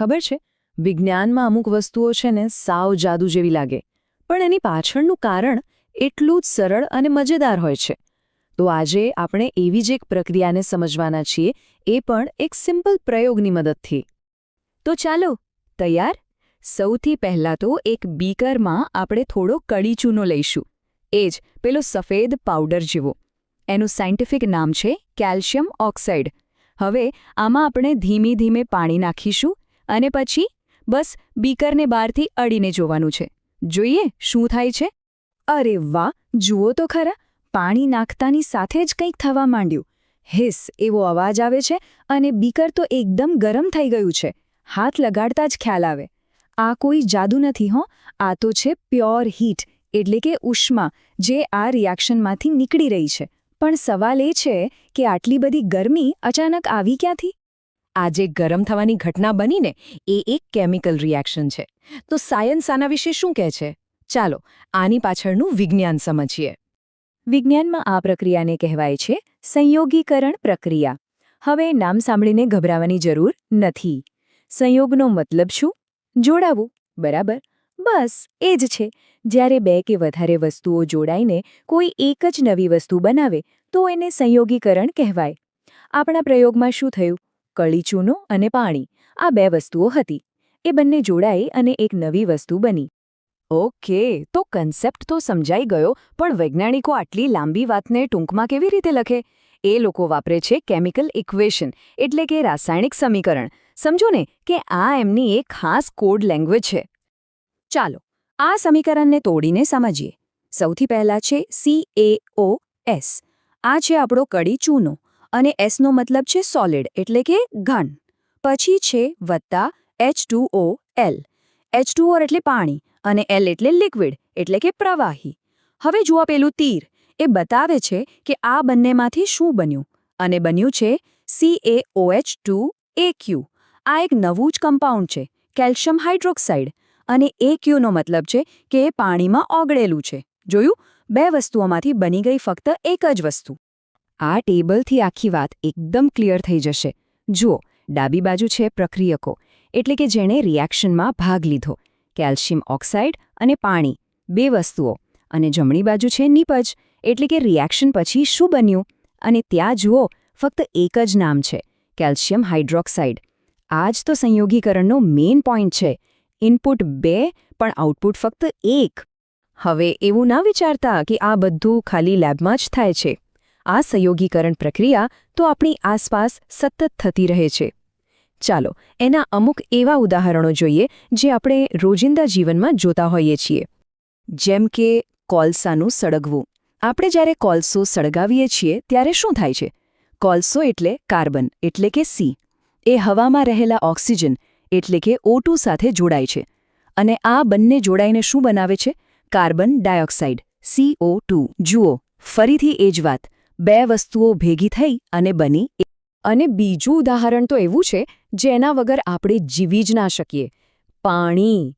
ખબર છે? વિજ્ઞાનમાં અમુક વસ્તુઓ છે ને સાવ જાદુ જેવી લાગે. પણ એની પાછળનું કારણ એટલું જ સરળ અને મજેદાર હોય છે. તો આજે આપણે એવી જ એક પ્રક્રિયાને સમજવાના છીએ, એ પણ એક સિમ્પલ પ્રયોગની મદદથી. તો ચાલો, તૈયાર? સૌથી પહેલાં તો એક બીકરમાં આપણે થોડો કડી ચૂનો લઈશું. એ જ, પેલો સફેદ પાવડર જેવો. એનું સાયન્ટિફિક નામ છે કેલ્શિયમ ઓક્સાઇડ. હવે આમાં આપણે ધીમે ધીમે પાણી નાખીશું અને પછી બસ બીકરને બહારથી અડીને જોવાનું છે. જોઈએ શું થાય છે? અરે વાહ, જુઓ તો ખરા, પાણી નાખતાની સાથે જ કંઈક થવા માંડ્યું. હિસ, એવો અવાજ આવે છે અને બીકર તો એકદમ ગરમ થઈ ગયું છે. હાથ લગાડતા જ ખ્યાલ આવે. આ કોઈ જાદુ નથી હો, આ તો છે પ્યોર હીટ, એટલે કે ઉષ્મા, જે આ રિએક્શનમાંથી નીકળી રહી છે. પણ સવાલ એ છે કે આટલી બધી ગરમી અચાનક આવી ક્યાંથી? આ જે ગરમ થવાની ઘટના બનીને એ એક કેમિકલ રિએક્શન છે. તો સાયન્સ આના વિશે શું કહે છે? ચાલો, આની પાછળનું વિજ્ઞાન સમજીએ. વિજ્ઞાનમાં આ પ્રક્રિયાને કહેવાય છે સંયોગીકરણ પ્રક્રિયા. હવે નામ સાંભળીને ગભરાવાની જરૂર નથી. સંયોગનો મતલબ શું? જોડાવું. બરાબર? બસ, એ જ છે. જ્યારે બે કે વધારે વસ્તુઓ જોડાઈને કોઈ એક જ નવી વસ્તુ બનાવે, તો એને સંયોગીકરણ કહેવાય. આપણા પ્રયોગમાં શું થયું? કળી ચૂનો અને પાણી, આ બે વસ્તુઓ હતી. એ બંને જોડાઈ અને એક નવી વસ્તુ બની. ઓકે, તો કન્સેપ્ટ તો સમજાઈ ગયો, પણ વૈજ્ઞાનિકો આટલી લાંબી વાતને ટૂંકમાં કેવી રીતે લખે? એ લોકો વાપરે છે કેમિકલ ઇક્વેશન, એટલે કે રાસાયણિક સમીકરણ. સમજો ને કે આ એમની એક ખાસ કોડ લેંગ્વેજ છે. ચાલો, આ સમીકરણને તોડીને સમજીએ. સૌથી પહેલા છે સી એ ઓ એસ આ છે આપણો કડી ચૂનો અને એસનો મતલબ છે સોલિડ એટલે કે ઘન. પછી છે વત્તા H two L H two એટલે પાણી અને એલ એટલે લિક્વિડ એટલે કે પ્રવાહી. હવે જુઓ પેલું તીર. એ બતાવે છે કે આ બંનેમાંથી શું બન્યું. અને બન્યું છે CaOH ટુ એક્યુ આ એક નવું જ કમ્પાઉન્ડ છે, કેલ્શિયમ હાઇડ્રોક્સાઇડ. અને એક્યુનો મતલબ છે કે એ પાણીમાં ઓગળેલું છે. જોયું? બે વસ્તુઓમાંથી બની ગઈ ફક્ત એક જ વસ્તુ. આ ટેબલથી આખી વાત એકદમ ક્લિયર થઈ જશે. જુઓ, ડાબી બાજુ છે પ્રક્રિયકો, એટલે કે જેણે રિએક્શનમાં ભાગ લીધો. કેલ્શિયમ ઓક્સાઇડ અને પાણી, બે વસ્તુઓ. અને જમણી બાજુ છે નિપજ, એટલે કે રિએક્શન પછી શું બન્યું? અને ત્યાં જુઓ, ફક્ત એક જ નામ છે, કેલ્શિયમ હાઇડ્રોક્સાઇડ. આ જ તો સંયોગીકરણનો મેઇન પોઈન્ટ છે. ઇનપુટ બે, પણ આઉટપુટ ફક્ત એક. હવે એવું ના વિચારતા કે આ બધું ખાલી લેબમાં જ થાય છે. આ સંયોગીકરણ પ્રક્રિયા તો આપણી આસપાસ સતત થતી રહે છે. ચાલો, એના અમુક એવા ઉદાહરણો જોઈએ જે આપણે રોજિંદા જીવનમાં જોતા હોઈએ છીએ. જેમ કે, કોલસાનું સળગવું. આપણે જ્યારે કોલસો સળગાવીએ છીએ, ત્યારે શું થાય છે? કોલસો એટલે કાર્બન, એટલે કે સી એ હવામાં રહેલા ઓક્સિજન, એટલે કે ઓટુ સાથે જોડાય છે. અને આ બંને જોડાઈને શું બનાવે છે? કાર્બન ડાયોક્સાઇડ સીઓ જુઓ, ફરીથી એ જ વાત. બે વસ્તુઓ ભેગી થઈ અને બની. અને બીજું ઉદાહરણ તો એવું છે, જેના વગર આપણે જીવી જ ના શકીએ. પાણી.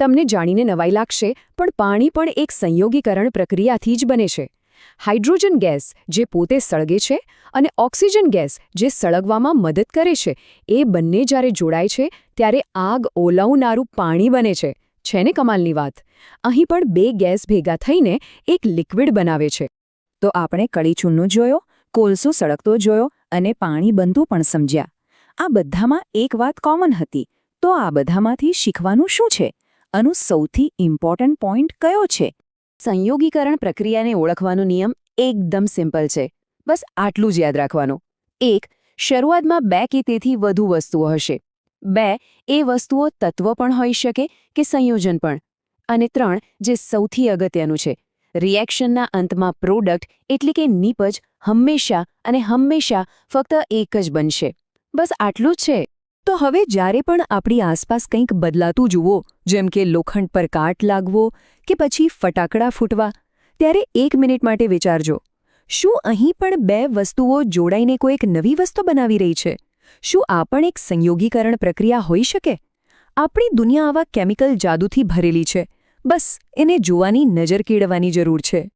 તમને જાણીને નવાઈ લાગશે, પણ પાણી પણ એક સંયોગીકરણ પ્રક્રિયાથી જ બને છે. હાઇડ્રોજન ગેસ, જે પોતે સળગે છે, અને ઓક્સિજન ગેસ, જે સળગવામાં મદદ કરે છે, એ બંને જ્યારે જોડાય છે, ત્યારે આગ ઓલવનારું પાણી બને છે. છે ને કમાલની વાત? અહીં પણ બે ગેસ ભેગા થઈને એક લિક્વિડ બનાવે છે. તો આપણે કળીચૂનનું જોયો, કોલસો સળગતો જોયો અને પાણી બનતું પણ સમજ્યા. આ બધામાં એક વાત કોમન હતી, તો આ બધામાંથી શીખવાનું શું છે? આનું સૌથી ઇમ્પોર્ટન્ટ પોઈન્ટ કયો છે? સંયોગીકરણ પ્રક્રિયાને ઓળખવાનો નિયમ એકદમ સિમ્પલ છે. બસ આટલું જ યાદ રાખવાનું. એક, શરૂઆતમાં બે કે તેથી વધુ વસ્તુઓ હશે. બે, એ વસ્તુઓ તત્વ પણ હોઈ શકે કે સંયોજન પણ. અને ત્રણ, જે સૌથી અગત્યનું છે રિએક્શનના અંતમાં પ્રોડક્ટ એટલે કે નિપજ હંમેશા અને હંમેશા ફક્ત એક જ બનશે. બસ આટલું જ છે. તો હવે જ્યારે પણ આપણી આસપાસ કંઈક બદલાતું જુઓ, જેમ કે લોખંડ પર કાટ લાગવો કે પછી ફટાકડા ફૂટવા, ત્યારે એક મિનિટ માટે વિચારજો. શું અહીં પણ બે વસ્તુઓ જોડાઈને કોઈક નવી વસ્તુ બનાવી રહી છે? શું આ પણ એક સંયોગીકરણ પ્રક્રિયા હોઈ શકે? આપણી દુનિયા આવા કેમિકલ જાદુથી ભરેલી છે. બસ એને જોવાની નજર કેળવવાની જરૂર છે.